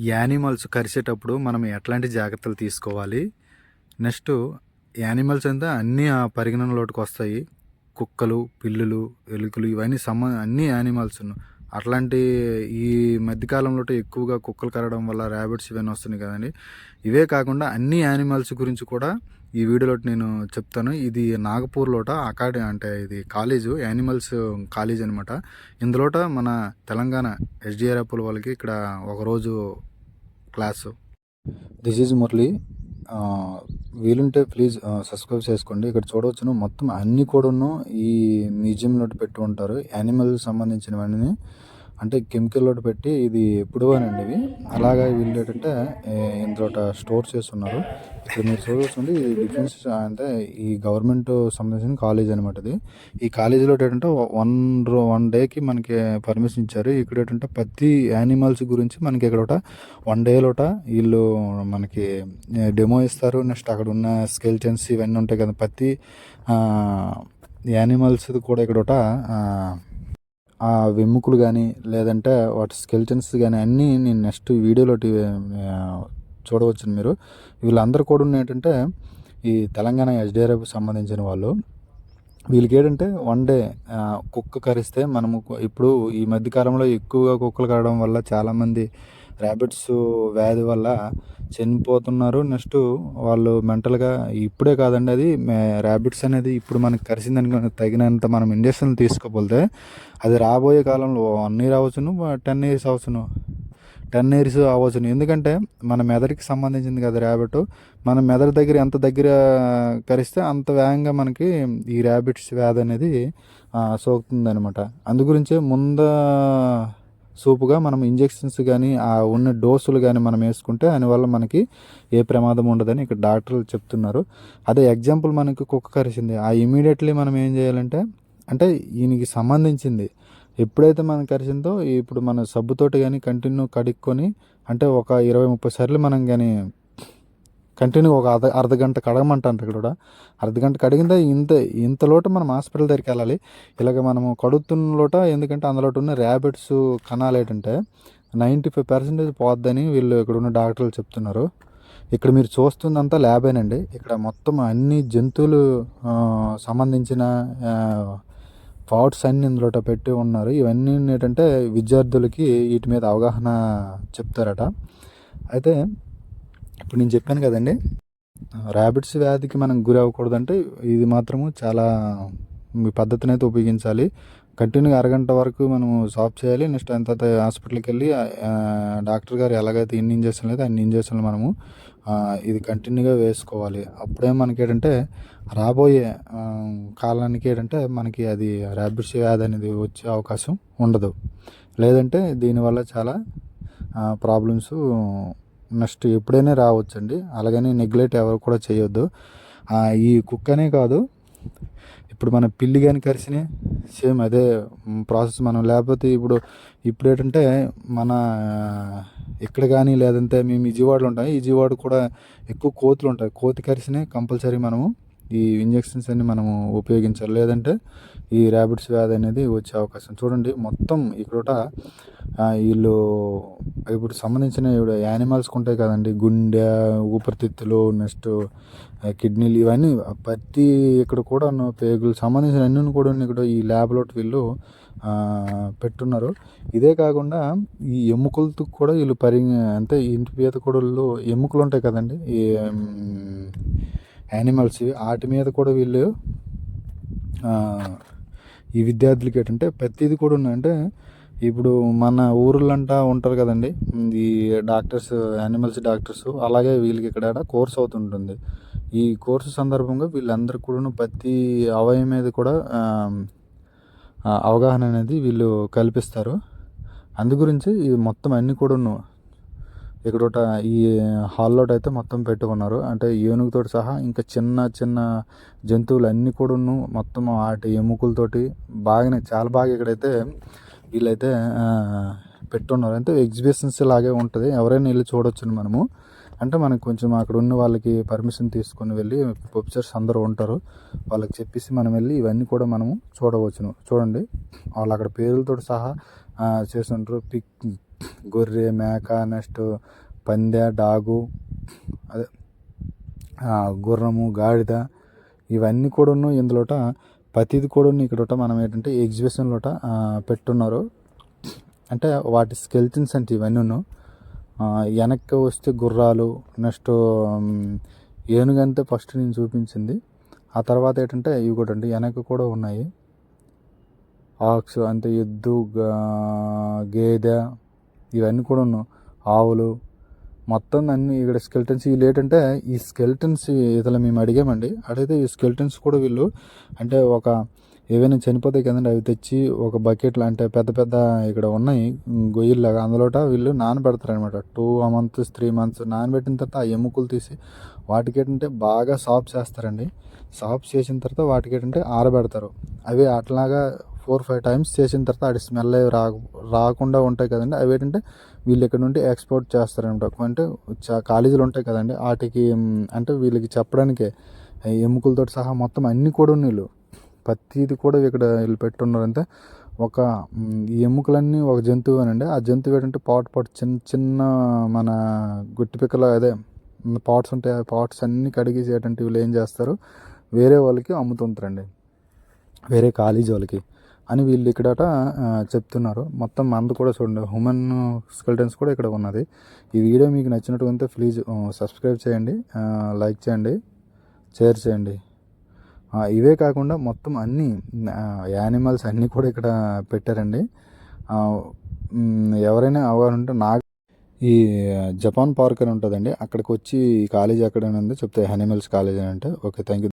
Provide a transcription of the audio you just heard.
Animals కరిసేటప్పుడు మనం ఎట్లాంటి జాగ్రత్తలు తీసుకోవాలి? నెక్స్ట్ యానిమల్స్ అంతా అన్నీ ఆ పరిగణనలోకి వస్తాయి. కుక్కలు పిల్లులు ఎలుకలు ఇవన్నీ సమ అన్ని యానిమల్స్ అట్లాంటి ఈ మధ్యకాలంలో ఎక్కువగా కుక్కలు కరవడం వల్ల ర్యాబిట్స్ ఇవన్నీ వస్తున్నాయి కదండి. ఇవే కాకుండా అన్ని యానిమల్స్ గురించి కూడా ఈ వీడియోలో నేను చెప్తాను. ఇది నాగపూర్లోట అకాడమీ అంటే ఇది కాలేజు యానిమల్స్ కాలేజ్ అనమాట ఇందులోట మన తెలంగాణ ఎస్డిఆర్ఎఫ్ వాళ్ళకి ఇక్కడ ఒకరోజు క్లాసు. This is Murali. వీలుంటే ప్లీజ్ సబ్స్క్రైబ్ చేసుకోండి. ఇక్కడ చూడవచ్చును మొత్తం అన్నీ కూడాను ఈ మ్యూజియంలో పెట్టి ఉంటారు. యానిమల్ సంబంధించినవన్నీ అంటే కెమికల్ పెట్టి ఇది ఎప్పుడు అండి ఇవి అలాగా వీళ్ళు ఏంటంటే ఇందులో స్టోర్ చేస్తున్నారు. ఇక్కడ మీరు చూడవచ్చుండి ఇది డిఫెన్స్ అంటే ఈ గవర్నమెంట్ సంబంధించిన కాలేజ్ అనమాట ఇది. ఈ కాలేజీలో ఏంటంటే వన్ రో వన్ డేకి మనకి పర్మిషన్ ఇచ్చారు. ఇక్కడ ఏంటంటే ప్రతి యానిమల్స్ గురించి మనకి ఇక్కడ ఒకట వన్ డేలోట వీళ్ళు మనకి డెమో ఇస్తారు. నెక్స్ట్ అక్కడ ఉన్న స్కెల్టన్స్ ఇవన్నీ ఉంటాయి కదా ప్రతి యానిమల్స్ కూడా ఇక్కడ ఒకట ఆ వెమ్ముకలు కానీ లేదంటే వాటి స్కెల్టన్స్ కానీ అన్నీ నేను నెక్స్ట్ వీడియోలో చూడవచ్చు మీరు. వీళ్ళందరూ కూడా ఉన్న ఏంటంటే ఈ తెలంగాణ ఎస్డిఆర్ఎఫ్ సంబంధించిన వాళ్ళు వీళ్ళకి ఏంటంటే వన్ డే కుక్క కరిస్తే మనము ఇప్పుడు ఈ మధ్యకాలంలో ఎక్కువగా కుక్కలు కరడం వల్ల చాలామంది ర్యాబిట్స్ వ్యాధి వల్ల చనిపోతున్నారు. నెక్స్ట్ వాళ్ళు మెంటల్గా ఇప్పుడే కాదండి అది. ర్యాబిట్స్ అనేది ఇప్పుడు మనకి కరిసిందని తగినంత మనం ఇంజక్షన్లు తీసుకోపోతే అది రాబోయే కాలంలో వన్ ఇయర్ అవ్వచ్చును టెన్ ఇయర్స్ అవ్వచ్చును. టెన్ ఇయర్స్ అవ్వచ్చును. ఎందుకంటే మన మెదడుకి సంబంధించింది కదా ర్యాబిట్ మన మెదడు దగ్గర ఎంత దగ్గర కరిస్తే అంత వేగంగా మనకి ఈ ర్యాబిట్స్ వ్యాధి అనేది సోకుతుంది అనమాట అందుగురించే ముంద సూపుగా మనం ఇంజెక్షన్స్ కానీ ఆ ఉన్న డోసులు కానీ మనం వేసుకుంటే దానివల్ల మనకి ఏ ప్రమాదం ఉండదని ఇక్కడ డాక్టర్లు చెప్తున్నారు. అదే ఎగ్జాంపుల్ మనకి కుక్క కరిచింది. ఆ ఇమీడియట్లీ మనం ఏం చేయాలంటే అంటే దీనికి సంబంధించింది. ఎప్పుడైతే మనం కరిచిందో ఇప్పుడు మన సబ్బుతోటి కానీ కంటిన్యూ కడుక్కొని అంటే ఒక ఇరవై ముప్పై సార్లు మనం కానీ కంటిన్యూ ఒక అర్ధ అర్ధ గంట కడగమంటారు ఇక్కడ. కూడా అర్ధ గంట కడిగిందా ఇంత ఇంత లోట మనం హాస్పిటల్ దగ్గరికి వెళ్ళాలి. ఇలాగ మనము కడుగుతున్న లోట ఎందుకంటే అందులో ఉన్న ర్యాబిట్స్ కణాలు ఏంటంటే నైంటీ ఫైవ్ పర్సెంటేజ్ పోద్దని వీళ్ళు ఇక్కడ ఉన్న డాక్టర్లు చెప్తున్నారు. ఇక్కడ మీరు చూస్తుందంతా ల్యాబేనండి ఇక్కడ మొత్తం అన్ని జంతువులు సంబంధించిన పాట్స్ అన్ని ఇందులో పెట్టి ఉన్నారు. ఇవన్నీ ఏంటంటే విద్యార్థులకి వీటి మీద అవగాహన చెప్తారట. అయితే ఇప్పుడు నేను చెప్పాను కదండి ర్యాబిట్స్ వ్యాధికి మనం గురి అవ్వకూడదంటే ఇది మాత్రము చాలా మీ పద్ధతిని అయితే ఉపయోగించాలి. కంటిన్యూగా అరగంట వరకు మనం సాఫ్ చేయాలి. నెక్స్ట్ అంత హాస్పిటల్కి వెళ్ళి డాక్టర్ గారు ఎలాగైతే ఎన్ని ఇంజక్షన్లు అయితే అన్ని ఇంజక్షన్లు మనము ఇది కంటిన్యూగా వేసుకోవాలి. అప్పుడే మనకి ఏంటంటే రాబోయే కాలానికి ఏంటంటే మనకి అది ర్యాబిట్స్ వ్యాధి అనేది వచ్చే అవకాశం ఉండదు. లేదంటే దీనివల్ల చాలా ప్రాబ్లమ్స్ నెక్స్ట్ ఎప్పుడైనా రావచ్చండి. అలాగని నెగ్లెక్ట్ ఎవరు కూడా చేయొద్దు. ఈ కుక్కనే కాదు. ఇప్పుడు మన పిల్లి కానీ కరిసినే సేమ్ అదే ప్రాసెస్ మనం లేకపోతే ఇప్పుడు ఇప్పుడు ఏంటంటే మన ఇక్కడ కానీ లేదంటే మేము విజయవాడలో ఉంటాం విజయవాడ కూడా ఎక్కువ కోతులు ఉంటాయి. కోతి కరిసినే కంపల్సరీ మనము ఈ ఇంజెక్షన్స్ అన్ని మనము ఉపయోగించాలి. లేదంటే ఈ ర్యాబిట్స్ వ్యాధి అనేది వచ్చే అవకాశం. చూడండి మొత్తం ఇక్కడ వీళ్ళు ఇప్పుడు సంబంధించిన యానిమల్స్కి ఉంటాయి కదండి. గుండె ఊపిరితిత్తులు నెక్స్ట్ కిడ్నీలు ఇవన్నీ ప్రతి ఇక్కడ కూడా పేగులు సంబంధించిన అన్ని కూడా ఇక్కడ ఈ ల్యాబ్లో వీళ్ళు పెట్టున్నారు. ఇదే కాకుండా ఈ ఎముకలతో కూడా వీళ్ళు పరి అంటే ఇంటి పీత కూడా ఎముకలు ఉంటాయి కదండి. ఈ యానిమల్స్ వాటి మీద కూడా వీళ్ళు ఈ విద్యార్థులకి ఏంటంటే ప్రతిది కూడా ఉన్నాయంటే ఇప్పుడు మన ఊర్లంటా ఉంటారు కదండి. ఈ డాక్టర్స్ యానిమల్స్ డాక్టర్స్ అలాగే వీళ్ళకి ఇక్కడ కోర్స్ అవుతుంటుంది. ఈ కోర్సు సందర్భంగా వీళ్ళందరూ కూడా ప్రతి అవయం మీద కూడా అవగాహన అనేది వీళ్ళు కల్పిస్తారు. అందు గురించి ఈ మొత్తం అన్నీ కూడాను ఇక్కడ ఒకట ఈ హాల్లో అయితే మొత్తం పెట్టుకున్నారు. అంటే ఏనుగుతో సహా ఇంకా చిన్న చిన్న జంతువులు అన్నీ కూడాను మొత్తం వాటి ఎముకలతోటి బాగానే చాలా బాగా ఇక్కడైతే వీళ్ళైతే పెట్టున్నారు. అంటే ఎగ్జిబిషన్స్ లాగే ఉంటుంది. ఎవరైనా వెళ్ళి చూడొచ్చు మనము. అంటే మనకు కొంచెం అక్కడ ఉన్న వాళ్ళకి పర్మిషన్ తీసుకొని వెళ్ళి ప్రొఫెసర్స్ అందరూ ఉంటారు. వాళ్ళకి చెప్పేసి మనం వెళ్ళి ఇవన్నీ కూడా మనము చూడవచ్చును. చూడండి. వాళ్ళు అక్కడ పేర్లతో సహా చేస్తుంటారు. పిక్ గొర్రె మేక నెక్స్ట్ పందె డాగు అదే గుర్రము గాడిద ఇవన్నీ కూడాను ఇందులోట ప్రతిది కూడాను ఇక్కడ మనం ఏంటంటే ఎగ్జిబిషన్లోట పెట్టున్నారు. అంటే వాటి స్కెల్టన్స్ అంటే ఇవన్నీ వెనక్కి వస్తే గుర్రాలు నెక్స్ట్ ఏనుగంతే ఫస్ట్ నేను చూపించింది. ఆ తర్వాత ఏంటంటే ఇవి కూడా అండి వెనక్కి కూడా ఉన్నాయి. ఆక్స్ అంటే ఎద్దు గేదె ఇవన్నీ కూడా ఉన్నాయి ఆవులు మొత్తం అన్ని ఇక్కడ స్కెల్టన్స్. వీళ్ళు ఏంటంటే ఈ స్కెల్టన్స్ ఇతను మేము అడిగామండి. అడిగితే ఈ స్కెల్టన్స్ కూడా వీళ్ళు అంటే ఒక ఏవైనా చనిపోతాయి కదండి అవి తెచ్చి ఒక బకెట్లు అంటే పెద్ద పెద్ద ఇక్కడ ఉన్నాయి గొయ్యిల్లాగా. అందులోట వీళ్ళు నానబెడతారు అనమాట టూ మంత్స్ త్రీ మంత్స్ నానబెట్టిన తర్వాత ఆ ఎముకలు తీసి వాటికి ఏంటంటే బాగా సాఫ్ చేస్తారండి. సాఫ్ చేసిన తర్వాత వాటికి ఏంటంటే ఆరబెడతారు. అవి అట్లాగా ఫోర్ ఫైవ్ టైమ్స్ చేసిన తర్వాత వాటి స్మెల్ రా రాకుండా ఉంటాయి కదండి. అవి ఏంటంటే వీళ్ళు ఇక్కడ నుండి ఎక్స్పోర్ట్ చేస్తారనమాట. అంటే చా- కాలేజీలు ఉంటాయి కదండి. వాటికి అంటే వీళ్ళకి చెప్పడానికే ఎముకలతో సహా మొత్తం అన్నీ కూడా వీళ్ళు ప్రతిది కూడా ఇక్కడ వీళ్ళు పెట్టున్నారు అంతే ఒక ఈ ఎముకలన్నీ ఒక జంతువు అనండి ఆ జంతువు ఏంటంటే పాట్ పాట్ చిన్న చిన్న మన గుట్టి పిక్కల అదే పాట్స్ ఉంటాయి. ఆ పాట్స్ అన్నీ కడిగేసి ఏంటంటే వీళ్ళు ఏం చేస్తారు? వేరే వాళ్ళకి అమ్ముతుంటారండి. వేరే కాలేజీ వాళ్ళకి. అని వీళ్ళు ఇక్కడట చెప్తున్నారు. మొత్తం మందు కూడా చూడండి. హ్యూమన్ స్కెల్టన్స్ కూడా ఇక్కడ ఉన్నది. ఈ వీడియో మీకు నచ్చినట్టు ప్లీజ్ సబ్స్క్రైబ్ చేయండి. లైక్ చేయండి. షేర్ చేయండి. ఇవే కాకుండా మొత్తం అన్ని యానిమల్స్ అన్నీ కూడా ఇక్కడ పెట్టారండి. ఎవరైనా అవగాహన ఉంటే నాకు ఈ జపాన్ పార్క్ అని ఉంటుందండి. అక్కడికి వచ్చి కాలేజ్ ఎక్కడ ఉంది చెప్తే యానిమల్స్ కాలేజ్ అని అంటే. Okay thank you